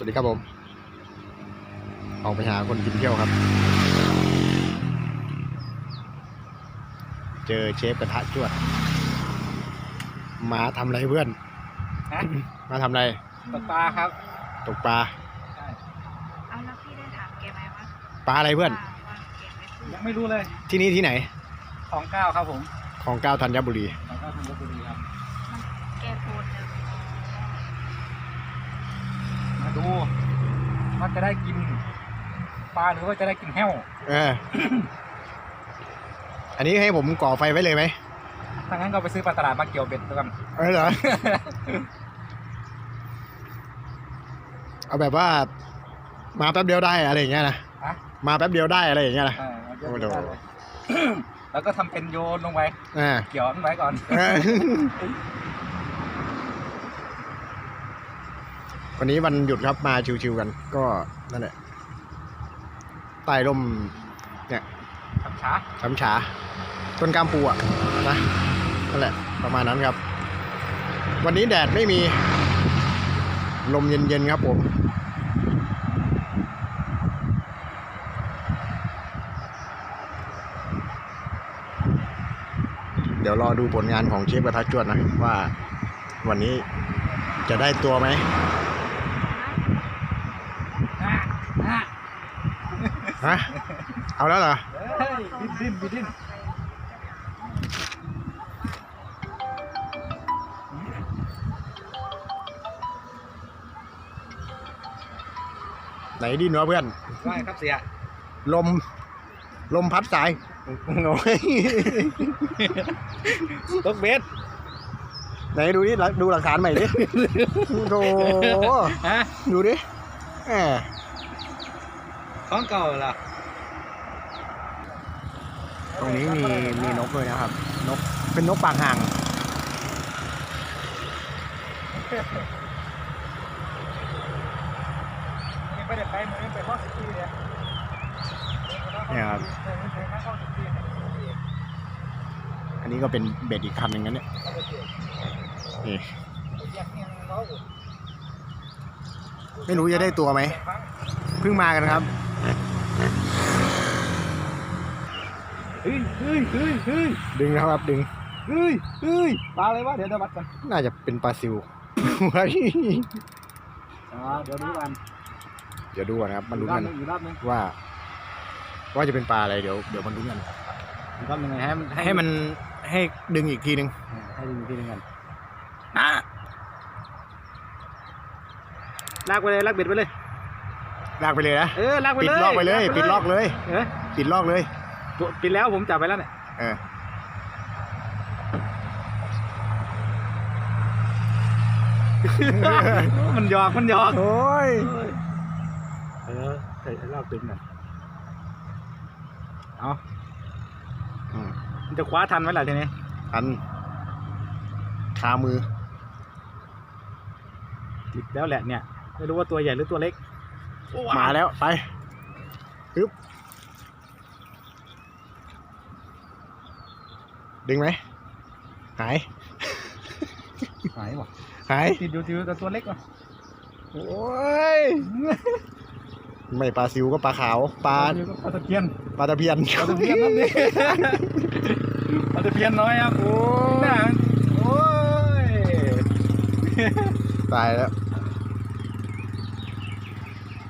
วัสดีครับผม ออกไปหาคนกินเที่ยวครับ เจอเชฟกระทะจวด มาทำอะไรเพื่อน ฮะมาทำอะไร ตกปลาครับ ตกปลา ใช่ เอาแล้วพี่ได้ถามแกไหมว่าปลาอะไรเพื่อน ว่าว่าแกไม่พูดยังไม่รู้เลย ที่นี่ที่ไหน ของเก้าครับผม ของเก้าธัญบุรี ของเก้าธัญบุรีครับ แกโพสต์เลย มา ดูว่าจะได้กินปลาหรือว่าจะได้กินแห้วเออ อันนี้ให้ผมก่อไฟไว้เลยไหมถ้างั้นก็ไปซื้อปลาตลาดมาเกี่ยวเบ็ดด้วยกัน เออเหรอ เอาแบบว่า มาแป๊บเดียวได้อะไรอย่างเงี้ยนะฮะ มาแป๊บเดียวได้อะไรอย่างเงี้ยนะ เออเอาเยอะโอ้ไปโหได้เลย แล้วก็ทำเป็นโยนลงไป อ่า เกี่ยวมันไว้ก่อน เออ วันนี้วันหยุดครับมาชิวๆกัน ก็นั่นแหละใต้ร่มเนี่ยทำช้าช้ำฉาต้นกามปูอะนะนั่นแหละประมาณนั้นครับ วันนี้แดดไม่มี ลมเย็นๆครับผมเดี๋ยวรอดูผลงานของเชฟกระทะจวดนะว่าวันนี้จะได้ตัวไหม อะอะ ฮะ เอาแล้วเหรอ เฮ้ยดิ้นดิ้นดิ้นไหนดินวะเพื่อน ว่าไงครับเสียลม ลมพัดสายโอ้ยตกเบ็ดไหนดูดิดูหลักฐานใหม่ดิโธ่ฮะดูดิแหม ของเก่าเหรอตรงนี้มีมีนกด้วยนะครับ นกเป็นนกปากห่างยังไม่ได้ไปมือไปข้อสิบปีเลยเนี่ยครับ อันนี้ก็เป็นเบ็ดอีกคันหนึ่งนะเนี่ยนี่ไม่รู้จะได้ตัวไหมเพิ่งมากันครับ เฮ้ยเฮ้ยเฮ้ยเฮ้ยดึงนะครับดึงเฮ้ยเฮ้ยปลาอะไรวะเดี๋ยวเดี๋ยววัดกันน่าจะเป็นปลาซิวเฮ้ยอ่าเดี๋ยวดูกันเดี๋ยวดูก่อนนะครับมันอีรู้กรอกับนหนึงอีกรอบหนึงว่า ว่าจะเป็นปลาอะไรเดี๋ยวเดี๋ยวมันรู้กันอีกรอบหนึงไงให้มันให้มันให้ดึงอีกทีหนึ่งให้ดูอีกทีหนึงกันนะลากไปเลยลากเบ็ดไปเลยลากไปเลยนะเออลากไปปิดเลยลอกไปเลย ปิดลอกเลยเออปิดลอกเลย ปิดแล้วผมจับไปแล้วเนี่ยเออมันหยอกมันหยอกโอ้ยเออใส่ลากเป็นน่ะเอาอืมมันจะคว้าทันไหมล่ะทีนี้อันคามือ ติดแล้วแหละเนี่ย ไม่รู้ว่าตัวใหญ่หรือตัวเล็ก มาแล้วไปปึ๊บ ดึงไหม หาย หายว่ะหาย ติดอยู่ติดอยู่แต่ตัวเล็กว่ะโอ้ย ไม่ปลาซิวก็ปลาขาว ปลาติดอยู่กับปลาตะเพียนปลาตะเพียน ปลาตะเพียนนั่นดิปลาตะเพียนน้อยครับโอ้น่าโอ้ยตายแล้ว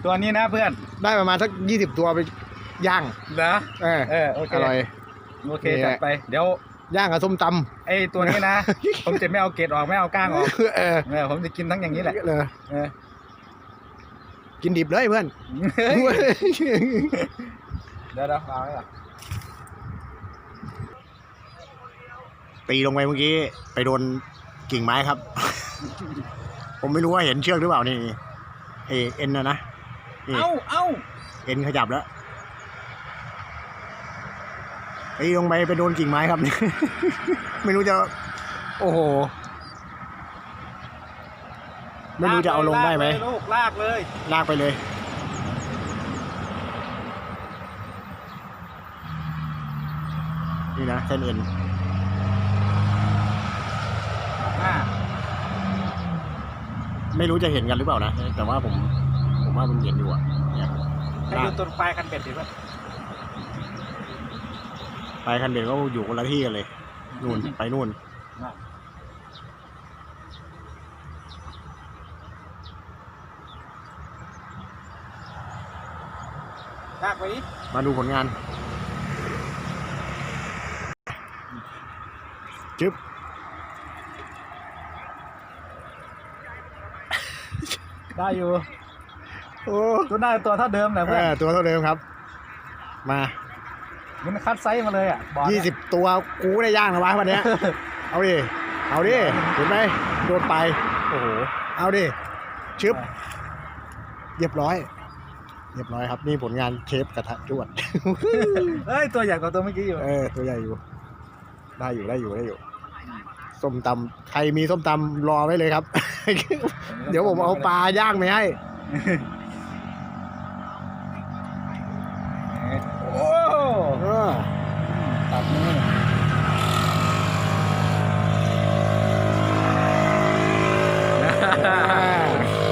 ตัวนี้นะเพื่อนได้ประมาณสักยี่สิบตัวไปย่าง นะเออเออโอเคอร่อย โอเคนี่แหจัละดไปเดี๋ยว ย่างกับส้มตไอ้ตัวนี้นะ ผมจะไม่เอาเกล็ดออกไม่เอาก้างออกำเออเออผมจะกินทั้งอย่างนี้แหละเลยเออกินดิบเลยเพื่อนเฮ้ยเดี๋ยวเดี๋ยวเอาไว้ก่อนตีลงไปเมื่อกี้ ไปโดนกิ่งไม้ครับ ผมไม่รู้ว่าเห็นเชือกหรือเปล่านี่เอเอ็นนะนะนี่เอ้าเอ้าเอ็นขยับแล้ว ตีลงไปไปโดนกิ่งไม้ครับ ไม่รู้จะ โอ้โห ไม่รู้จะเอาลงได้ไหมลากเลยลูกลากเลย ลากไปเลย นี่นะเส้นเอ็นอ่าไม่รู้จะเห็นกันหรือเปล่านะ แต่ว่าผม ผมว่ามันเย็นอยู่อะเนี่ยให้ดูต้นปลายคันเบ็ดดิว่า ไปคันเบ็ดก็อยู่คนละที่กันเลย นู่นไปนู่น ลากไปดิมาดูผลงาน จึ๊บ ได้อยู่ โอ้ตัวหน้าตัวเท่าเดิมแหละเอเพื่อนอตัวเท่าเดิมครับ มา มันคัดไซส์มาเลยอะบอลยี่เนี่ยสิบตัวกูได้ย่างนะวะวันเนี้ย เอาดิ เอาดิ เห็นไหมโดนไป โอ้โห เอาดิ ชึบ เรียบร้อย เรียบร้อยครับ นี่ผลงานเชฟกระทะจวด เอ้ย ตัวใหญ่กว่าตัวเมื่อกี้อยู่เออ ตัวใหญ่อยู่ ได้อยู่ได้อยู่ได้อยู่ ส้มตำใครมีส้มตำรอไว้เลยครับ เดี๋ยวผมเอาปลาย่างไปให้ โอ้ เออ ตัดมือ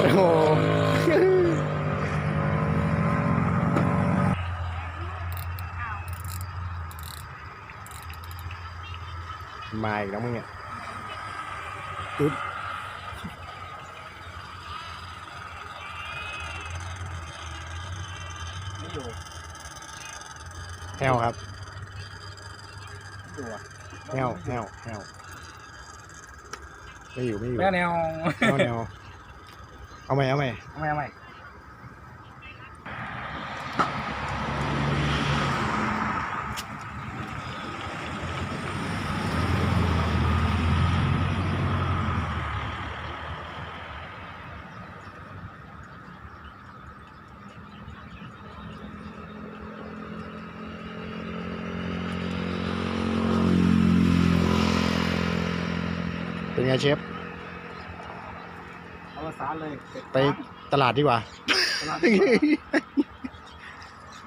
โอ้โห อ้าว มาอีกแล้วมึงเนี่ยปึ๊บไม่อยู่แห้วครับไม่อยู่อะแห้วแห้วแห้วไม่อยู่ไม่อยู่แม่แนว แนวแนวเอาไหมเอาไหมเอาไม่เอาไม่ เป็นไงเชฟเอาภาษานเลยเสร็จไปตลาดดีกว่า ตลาดดีกว่า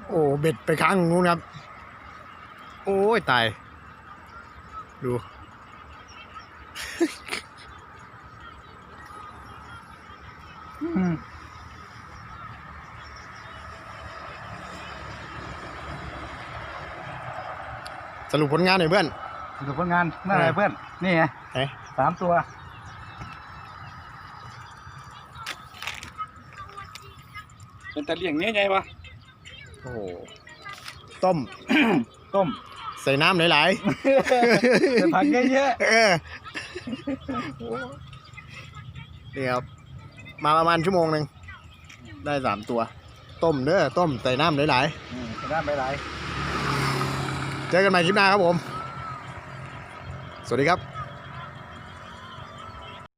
โอ้เบ็ดไปข้างนู้นครับ โอ้ยตาย ดู อืมสรุปผลงานหน่อยเพื่อนสรุปผลงานนั่นอะไรเออเพื่อน นี่ไงเอ๊ะ สามตัว เป็นตะเลี่ยงเนี้ยไงวะโอ้โหต้ม ต้มใส่น้ำหลายเป็นผักเยอะๆ เออนี่ครับ มาประมาณชั่วโมงหนึ่ง ได้สามตัว ต้มเด้อต้มใส่น้ำหลายๆอืมเป็นด้านไปหลาย ๆ เจอกันใหม่คลิปหน้าครับผม สวัสดีครับ